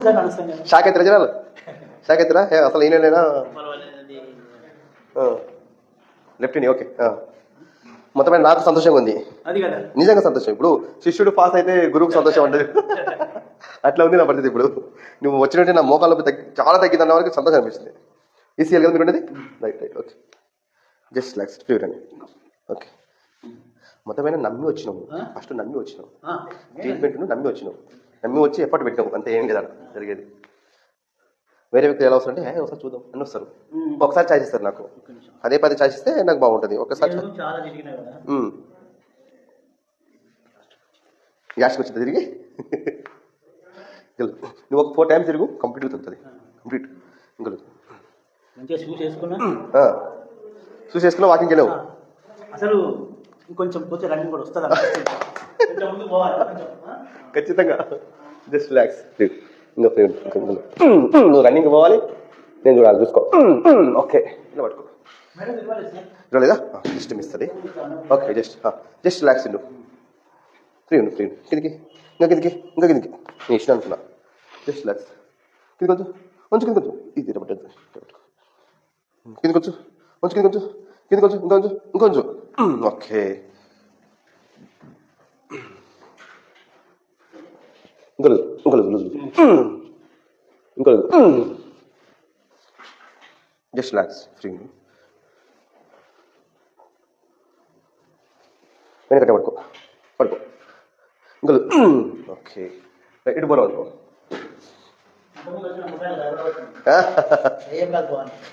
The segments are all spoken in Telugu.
అవుతారా జనాలు ఏ, అసలు ఈయనలేనా లెఫ్ట్ ఓకే. ఆ. మొత్తమైన నాకు సంతోషంగా ఉంది. నిజంగా సంతోషం. ఇప్పుడు శిష్యుడు పాస్ అయితే గురువుకు సంతోషం ఉంటుంది అట్లా ఉంది నా పరిస్థితి ఇప్పుడు. నువ్వు వచ్చినట్టు నా తగ్గి చాలా తగ్గింది అన్న వరకు సంతోషం అనిపిస్తుంది. ఈసీఎల్ కదా మీరు ఉండేది రైట్ రైట్ ఓకే జస్ట్ లాక్స్ ప్యూర్ అని ఓకే మొత్తమైన నమ్మి వచ్చినావు. ఫస్ట్ నమ్మి వచ్చినావు. ఆ, ట్రీట్మెంట్ నమ్మి వచ్చినావు. నమ్మి వచ్చి ఎప్పటి పెట్టినావు అంతే ఏం లేదా జరిగేది. వేరే వ్యక్తులు ఎలా వస్తారంటే "ఏ, ఒకసారి చూద్దాం. అని వస్తారు. ఒకసారి ఛాయిస్ ఇస్తారు నాకు. అదే పది ఛాయిస్ ఇస్తే నాకు బాగుంటుంది. ఒకసారి యాష్కి వచ్చింది తిరిగి. నువ్వు ఒక ఫోర్ టైమ్స్ తిరుగు కంప్లీట్గా తగ్గుతుంది కంప్లీట్ ఇంకా లేదు. మంచిగా షూస్ వేసుకున్నా? ఆ. చూసి వేసుకున్నా వాకింగ్కి వెళ్ళావు. అసలు ఇంకొంచెం పోతే రన్నింగ్ కూడా వస్తుంది? ఖచ్చితంగా. జస్ట్ రిలాక్స్ ఇంకా. ఇంకా ఇంకా. నువ్వు రన్నింగ్ పోవాలి. నేను చూడాలి చూసుకో. ఓకే. ఇలా పట్టుకో. చూడలేదా జస్ట్ మిస్తుంది ఓకే జస్ట్ జస్ట్ రిలాక్స్ ఉండు. ఫ్రీ ఉండు ఫ్రీ ఉండు. కిందికి ఇంకా కిందికి ఇంకా కిందికి. నేను ఇష్టం అనుకున్నా. జస్ట్ రిలాక్స్ కింది కొంచెం కొంచెం కింది కొంచెం ఇది పట్టద్దు కింది కొంచెం కొంచెం కింది కొంచెం కింది కొంచెం ఇంకొంచెం ఇంకొంచెం ఓకే. ఇంకా లేదు ఇంకా లేదు లూజ్ ఇంకా లేదు జస్ట్ రిలాక్స్ ఫ్రీ వెనకట్టే పడుకో. పడుకో. ఇంకా లేదు. ఓకే రైట్, ఇటు పోరా పడుకో.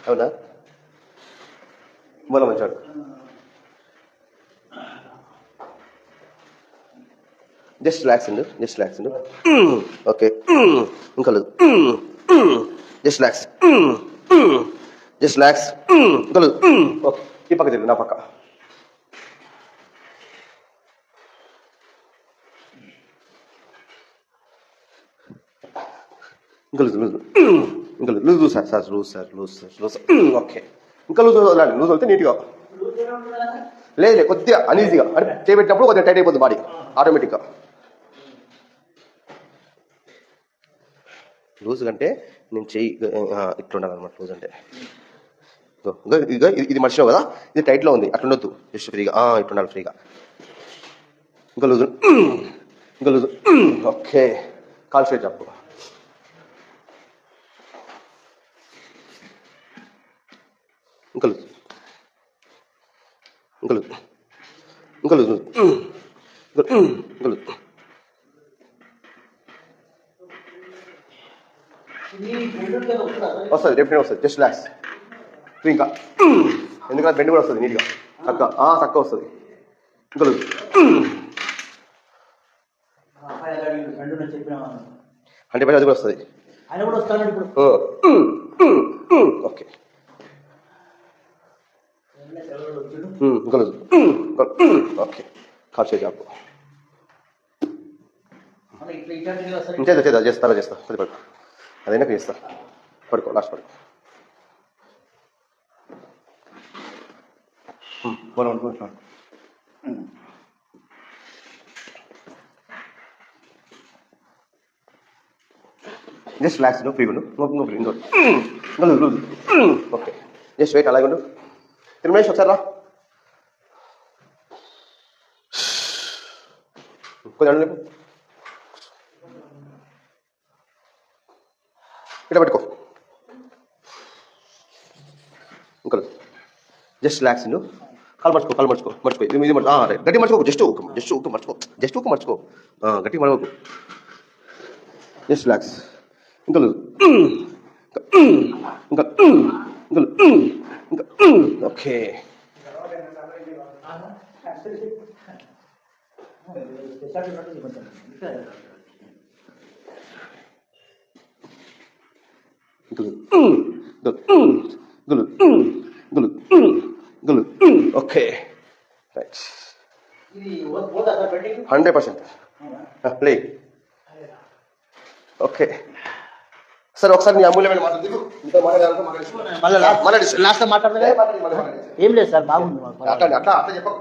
అవునా? బోల మంచాడు. జస్ట్ రిలాక్స్ అండి జస్ట్ రిలాక్స్ అండి ఓకే ఇంకా లేదు. జస్ట్ రిలాక్స్ జస్ట్ రిలాక్స్ ఇంకా లేదు. ఓకే ఈ పక్క తిరిగి నా పక్క. ఇంకా లూజ్. లూజ్ ఇంకా loose loose sir sir loose sir loose sir. Loose okay. ఇంకా లూజ్ వదలండి లూజ్ వదిలితే నీట్గా. లేదు లేదు కొద్దిగా అనీజీగా అంటే చేపెట్టినప్పుడు కొద్దిగా టైట్ అయిపోతుంది బాడీ ఆటోమేటిక్గా లూజ్ అంటే నేను చెయ్యి ఆ, ఇట్లా ఉండాలన్నమాట లూజ్ అంటే. ఇగో, ఇది- ఇది కదా? ఇది టైట్లో ఉంది అట్లా ఉండొద్దు. జస్ట్ ఫ్రీగా. ఆ, ఇట్లా ఉండాలి ఫ్రీగా. ఇంకా లూజ్ ఇంకా లూజ్. ఓకే. కాల్ స్ట్రైట్ చెప్పు. ఇంకా లేదు ఇంకా లేదు ఇంకా లేదు ఇంకా ఇంకా లేదు ఇది రెండు కదా వస్తుందా రేపు వస్తుంది జస్ట్ రిలాక్స్ ఇంకా ఎందుకంటే బెండ్ కూడా వస్తుంది నీట్గా. చక్క. చక్క వస్తుంది. ఇంకా నేను హండ్రెడ్ పర్సెంట్ అది కూడా వస్తుంది. ఓకే. ఇంకా ఓకే. చేయి జాబ్ చేస్తా. చేస్తా అది అదైనా చేస్తా. పడుకో లాస్ట్ పడుకో. అనుకుంటున్నాను జస్ట్ రిలాక్స్ నువ్వు ఫ్రీగా ఉండు ఇంకొక loose loose okay just wait అలాగే ఉండు. తిరుమేష్ ఒకసారి రా. కొంచెం అడుగు లేపు. ఇట్లా పెట్టుకో. ఇంకా జస్ట్ రిలాక్స్ నువ్వు కాలు మర్చుకో కాలు మర్చుకో మర్చిపో ఇది ఇది మర్చి- రైట్. గట్టి మర్చుకో జస్ట్ ఊక జస్ట్ ఊక మర్చుకో జస్ట్ ఊక మర్చుకో. గట్టి మరవకు జస్ట్ రిలాక్స్ ఇంకా లేదు ఇంకా ఇంకా ఇంకా okay. Okay right hundred percent play okay sir ఒకసారి నీ అమూల్యమైన మాట దిగు మళ్ళీ లాస్ట్ మాట్లాడదా ఏం లేదు సార్ బాగుంది అట్లా అట్లా అట్లా చెప్పకు